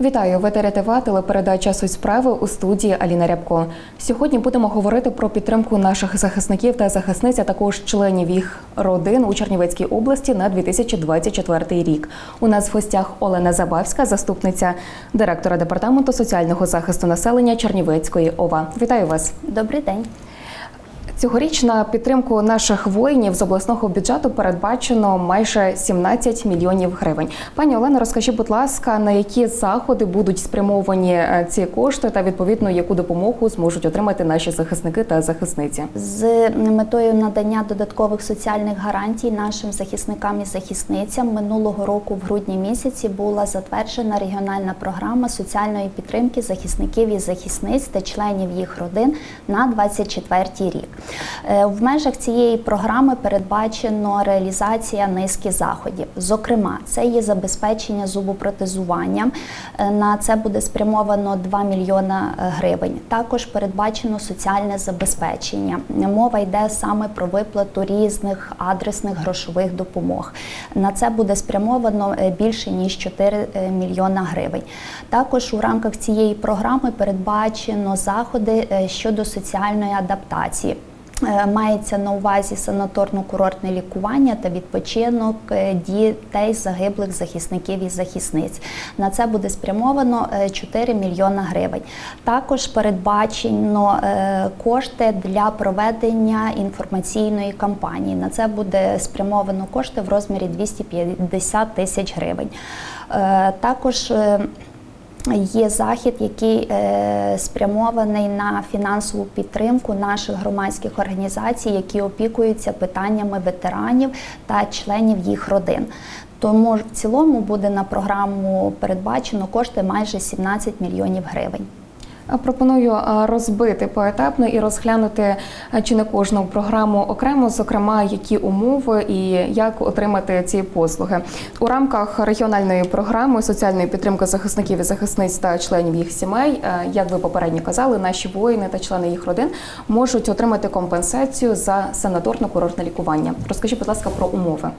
Вітаю в етері ТВ, телепередача «Суть справи» у студії Аліна Рябко. Сьогодні будемо говорити про підтримку наших захисників та захисниць, а також членів їх родин у Чернівецькій області на 2024 рік. У нас в гостях Олена Забавська, заступниця директора департаменту соціального захисту населення Чернівецької ОВА. Вітаю вас. Добрий день. Цьогоріч на підтримку наших воїнів з обласного бюджету передбачено майже 17 мільйонів гривень. Пані Олено, розкажіть, будь ласка, на які заходи будуть спрямовані е, ці кошти та відповідно яку допомогу зможуть отримати наші захисники та захисниці? З метою надання додаткових соціальних гарантій нашим захисникам і захисницям минулого року, в грудні місяці, була затверджена регіональна програма соціальної підтримки захисників і захисниць та членів їх родин на 24 рік. Е, В межах цієї програми передбачено реалізація низки заходів. Зокрема, це є забезпечення зубопротезуванням. Е, На це буде спрямовано 2 мільйона е, гривень. Також передбачено соціальне забезпечення. Мова йде саме про виплату різних адресних грошових допомог. На це буде спрямовано більше ніж 4 е, мільйона гривень. Також у рамках цієї програми передбачено заходи щодо соціальної адаптації. Е, Мається на увазі санаторно-курортне лікування та відпочинок е, дітей загиблих захисників і захисниць. На це буде спрямовано е, 4 мільйона гривень. Також передбачено е, кошти для проведення інформаційної кампанії. На це буде спрямовано кошти в розмірі 250 тисяч гривень. Е, Також е, Є захід, який е, спрямований на фінансову підтримку наших громадських організацій, які опікуються питаннями ветеранів та членів їх родин. Тому в цілому буде на програму передбачено кошти майже 17 мільйонів гривень. Пропоную розбити поетапно і розглянути чи не кожну програму окремо, зокрема, які умови і як отримати ці послуги у рамках регіональної програми соціальної підтримки захисників і захисниць та членів їх сімей. Як ви попередньо казали, наші воїни та члени їх родин можуть отримати компенсацію за санаторно-курортне лікування. Розкажіть, будь ласка, про умови.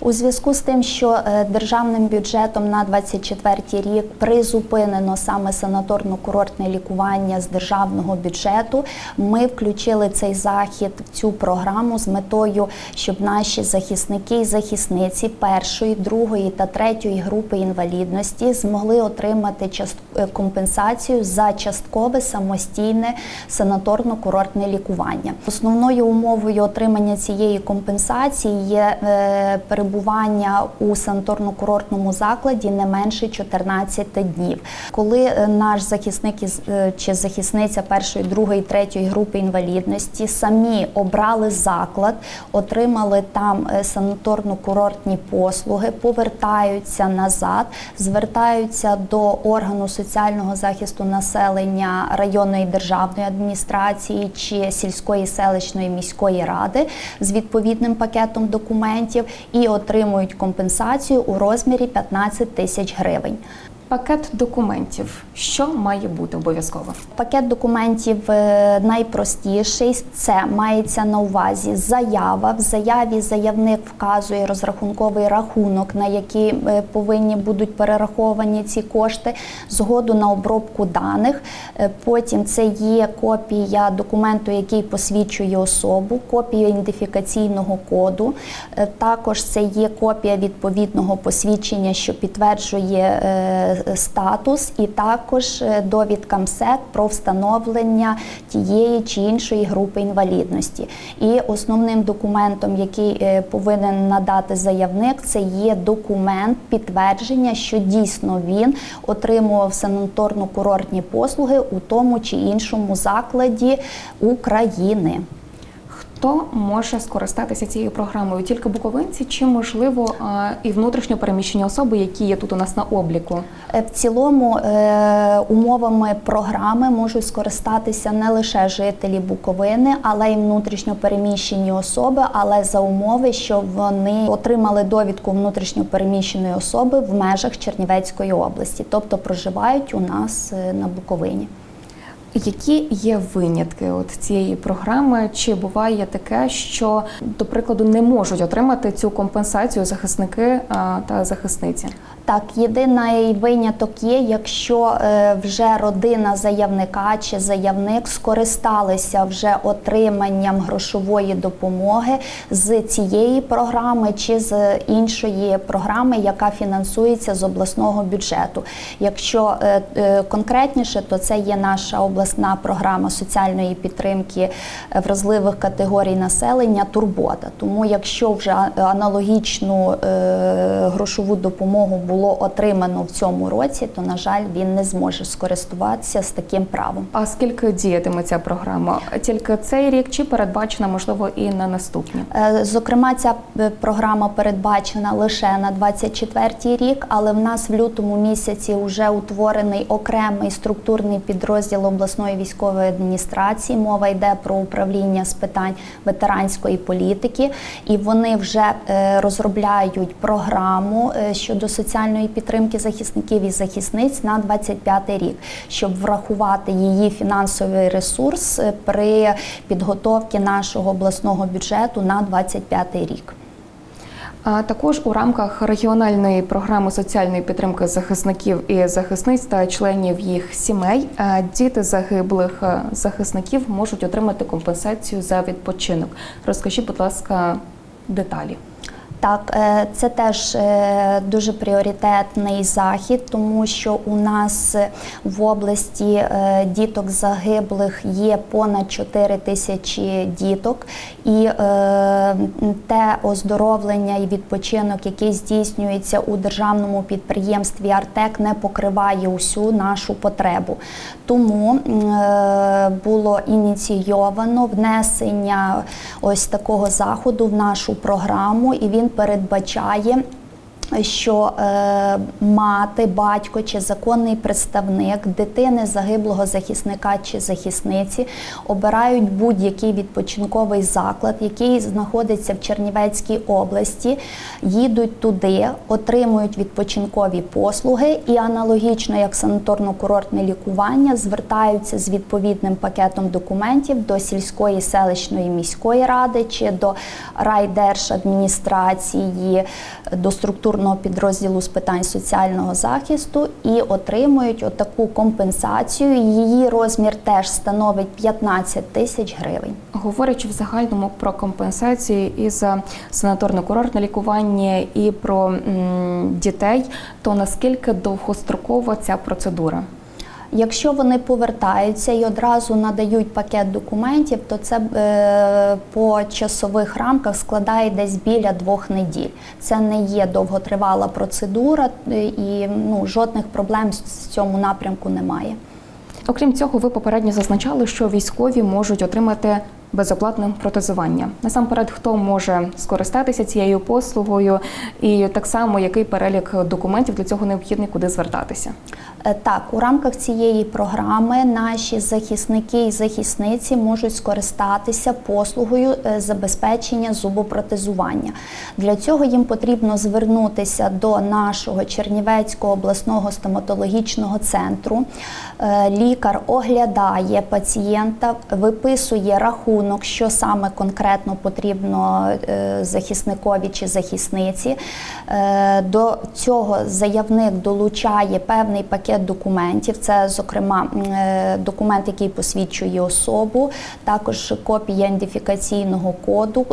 У зв'язку з тим, що е, державним бюджетом на 24 рік призупинено саме санаторно-курортне лікування з державного бюджету, ми включили цей захід в цю програму з метою, щоб наші захисники і захисниці першої, другої та третьої групи інвалідності змогли отримати е, компенсацію за часткове самостійне санаторно-курортне лікування. Основною умовою отримання цієї компенсації є е, перебування у санаторно-курортному закладі не менше 14 днів. Коли е, наш захисник е, чи захисниця першої, другої, третьої групи інвалідності самі обрали заклад, отримали там е, санаторно-курортні послуги, повертаються назад, звертаються до органу соціального захисту населення районної державної адміністрації чи сільської селищної міської ради з відповідним пакетом документів і отримують компенсацію у розмірі 15 тисяч гривень. Пакет документів, що має бути обов'язково. Пакет документів е, найпростіший. Це мається на увазі заява. В заяві заявник вказує розрахунковий рахунок, на який е, повинні будуть перераховані ці кошти, згоду на обробку даних. Е, Потім це є копія документу, який посвідчує особу, копія ідентифікаційного коду. Також це є копія відповідного посвідчення, що підтверджує статус, і також е, довідка МСЕК про встановлення тієї чи іншої групи інвалідності. І основним документом, який е, повинен надати заявник, це є документ підтвердження, що дійсно він отримував санаторно-курортні послуги у тому чи іншому закладі України. Хто може скористатися цією програмою? Тільки буковинці, чи можливо і внутрішньо переміщені особи, які є тут у нас на обліку? Е, В цілому е, умовами програми можуть скористатися не лише жителі Буковини, але й внутрішньо переміщені особи, але за умови, що вони отримали довідку внутрішньо переміщеної особи в межах Чернівецької області, тобто проживають у нас е, на Буковині. Які є винятки от цієї програми? Чи буває таке, що, до прикладу, не можуть отримати цю компенсацію захисники та захисниці? Так, єдиний виняток є, якщо е, вже родина заявника чи заявник скористалися вже отриманням грошової допомоги з цієї програми чи з іншої програми, яка фінансується з обласного бюджету. Якщо е, е, конкретніше, то це є наша обласна програма соціальної підтримки е, вразливих категорій населення Турбота. Тому, якщо вже аналогічну е, грошову допомогу було отримано в цьому році, то на жаль він не зможе скористуватися з таким правом. А скільки діятиме ця програма? Тільки цей рік чи передбачена, можливо, і на наступні? Е, Зокрема, ця програма передбачена лише на 24 рік, але в нас в лютому місяці вже утворений окремий структурний підрозділ обласної військової адміністрації. Мова йде про управління з питань ветеранської політики, і вони вже е, розробляють програму е, щодо соціальної підтримки захисників і захисниць на 25 рік, щоб врахувати її фінансовий ресурс е, при підготовці нашого обласного бюджету на 25 рік. А також у рамках регіональної програми соціальної підтримки захисників і захисниць та членів їх сімей е, діти загиблих е, захисників можуть отримати компенсацію за відпочинок. Розкажіть, будь ласка, деталі. Так, е, це теж е, дуже пріоритетний захід, тому що у нас в області е, діток загиблих є понад 4 тисячі діток, і те оздоровлення і відпочинок, який здійснюється у державному підприємстві Артек, не покриває усю нашу потребу. Тому було ініційовано внесення ось такого заходу в нашу програму, і він передбачає. Що е, мати, батько чи законний представник дитини загиблого захисника чи захисниці обирають будь-який відпочинковий заклад, який знаходиться в Чернівецькій області, їдуть туди, отримують відпочинкові послуги і аналогічно як санаторно-курортне лікування звертаються з відповідним пакетом документів до сільської селищної міської ради чи до райдержадміністрації, до структурного підрозділу з питань соціального захисту і отримують отаку компенсацію. Її розмір теж становить 15 тисяч гривень. Говорячи в загальному про компенсації і за санаторно-курортне лікування, і про м, дітей, то наскільки довгострокова ця процедура? Якщо вони повертаються і одразу надають пакет документів, то це е, по часових рамках складає десь біля двох неділь. Це не є довготривала процедура, е, і ну, жодних проблем з цьому напрямку немає. Окрім цього, ви попередньо зазначали, що військові можуть отримати безоплатне протезування. Насамперед, хто може скористатися цією послугою, і так само який перелік документів для цього необхідний, куди звертатися. Е, Так, у рамках цієї програми наші захисники і захисниці можуть скористатися послугою е, забезпечення зубопротезування. Для цього їм потрібно звернутися до нашого Чернівецького обласного стоматологічного центру. Е, Лікар оглядає пацієнта, виписує рахунок, що саме конкретно потрібно е, захисникові чи захисниці. Е, До цього заявник долучає певний пакет документів. Це, зокрема, е, документ, який посвідчує особу, також копія ідентифікаційного коду,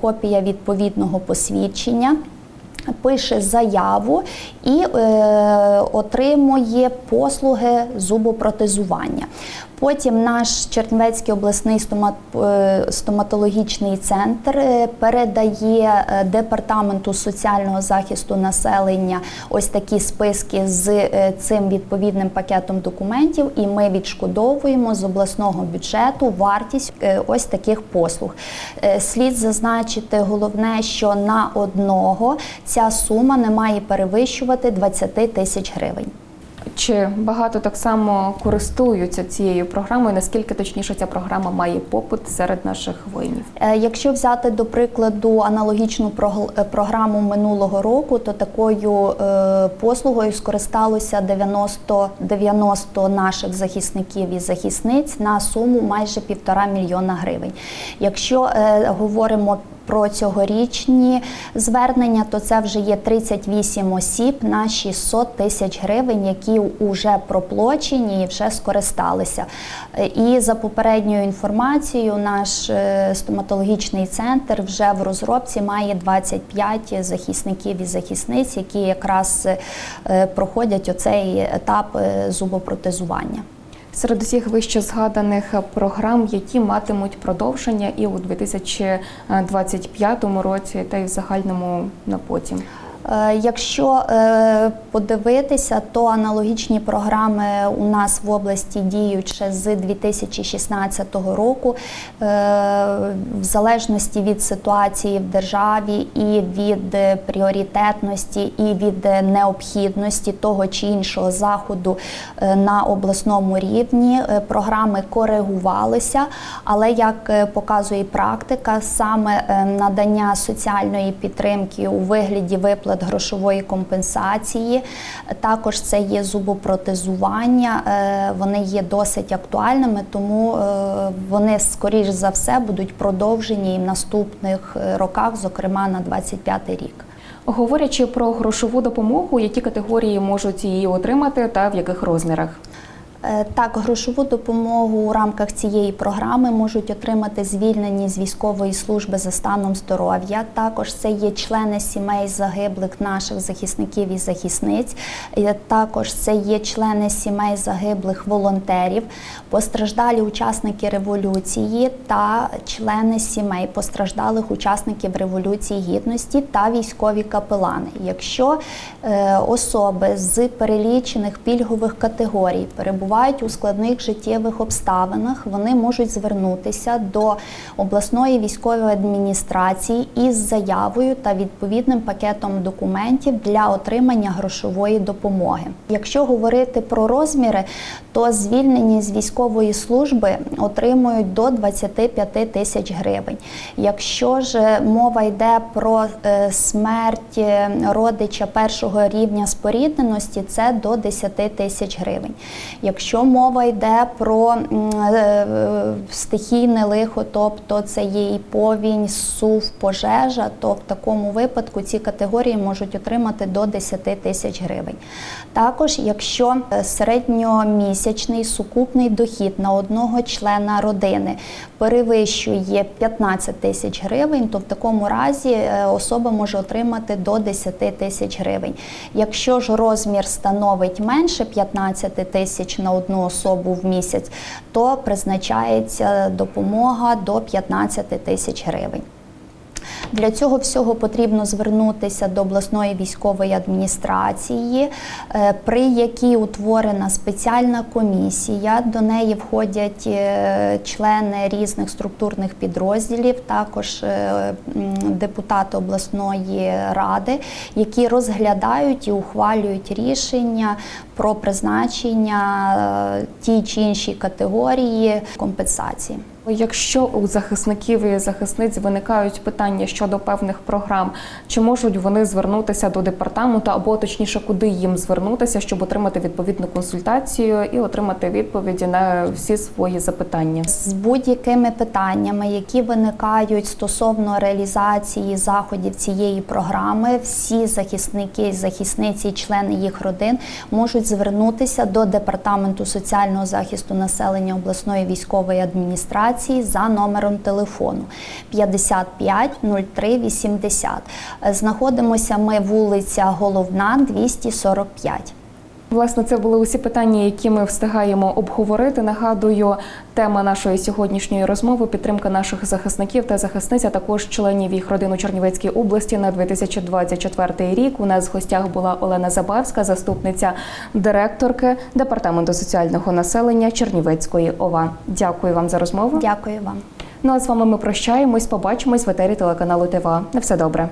копія відповідного посвідчення. Пише заяву і е, отримує послуги зубопротезування. Потім наш Чернівецький обласний стомат, е, стоматологічний центр е, передає е, департаменту соціального захисту населення ось такі списки з цим відповідним пакетом документів, і ми відшкодовуємо з обласного бюджету вартість ось таких послуг. Слід зазначити головне, що на одного ця сума не має перевищувати 20 тисяч гривень. Чи багато так само користуються цією програмою? Наскільки точніше ця програма має попит серед наших воїнів? Е, Якщо взяти до прикладу аналогічну е, програму минулого року, то такою е, послугою скористалося 90, 90 наших захисників і захисниць на суму майже півтора мільйона гривень. Якщо говоримо про цьогорічні звернення, то це вже є 38 осіб на 600 тисяч гривень, які вже проплачені і вже скористалися. І за попередньою інформацією, наш е, стоматологічний центр вже в розробці має 25 захисників і захисниць, які якраз е, проходять оцей етап е, зубопротезування. Серед усіх вище згаданих програм, які матимуть продовження і у 2025 році, та й в загальному на потім. Е, Якщо е, подивитися, то аналогічні програми у нас в області діють ще з 2016 року, Е, в залежності від ситуації в державі і від пріоритетності, і від необхідності того чи іншого заходу на обласному рівні. Програми коригувалися, але як показує практика, саме надання соціальної підтримки у вигляді виплат грошової компенсації, також це є зубопротезування. е, Вони є досить актуальними, тому е, вони скоріш за все будуть продовжені і в наступних е, роках, зокрема на 25 рік. Говорячи про грошову допомогу, які категорії можуть її отримати та в яких розмірах? Е, Так, грошову допомогу у рамках цієї програми можуть отримати звільнені з військової служби за станом здоров'я. Також це є члени сімей загиблих наших захисників і захисниць. Е, Також це є члени сімей загиблих волонтерів, постраждалі учасники революції та члени сімей постраждалих учасників революції гідності та військові капелани. Якщо е, особи з перелічених пільгових категорій перебувають у складних життєвих обставинах, вони можуть звернутися до обласної військової адміністрації із заявою та відповідним пакетом документів для отримання грошової допомоги. Якщо говорити про розміри, то звільнені з військової служби отримують до 25 тисяч гривень. Якщо ж мова йде про е, смерть е, родича першого рівня спорідненості, це до 10 тисяч гривень. Мова йде про е, е, стихійне лихо, тобто це є і повінь, сув, пожежа, то в такому випадку ці категорії можуть отримати до 10 тисяч гривень. Також, якщо е, середньомісячний сукупний дохід на одного члена родини перевищує 15 тисяч гривень, то в такому разі особа може отримати до 10 тисяч гривень. Якщо ж розмір становить менше 15 тисяч на одну особу в місяць, то призначається допомога до 15 тисяч гривень. Для цього всього потрібно звернутися до обласної військової адміністрації, е, при якій утворена спеціальна комісія. До неї входять е, члени різних структурних підрозділів, також е, депутати обласної ради, які розглядають і ухвалюють рішення про призначення е, тій чи іншій категорії компенсації. Якщо у захисників і захисниць виникають питання щодо певних програм, чи можуть вони звернутися до департаменту або точніше, куди їм звернутися, щоб отримати відповідну консультацію і отримати відповіді на всі свої запитання? з будь-якими питаннями, які виникають стосовно реалізації заходів цієї програми, всі захисники, захисниці члени їх родин можуть звернутися до департаменту соціального захисту населення обласної військової адміністрації за номером телефону 55 03 80. Знаходимося ми вулиця Головна, 245. Власне, це були усі питання, які ми встигаємо обговорити. Нагадую, тема нашої сьогоднішньої розмови підтримка наших захисників та захисниць, а також членів їх родин у Чернівецькій області на 2024 рік. У нас в гостях була Олена Забавська, заступниця директорки департаменту соціального населення Чернівецької ОВА. Дякую вам за розмову. Дякую вам. Ну а з вами ми прощаємось. Побачимось в етері телеканалу ТВА. На все добре.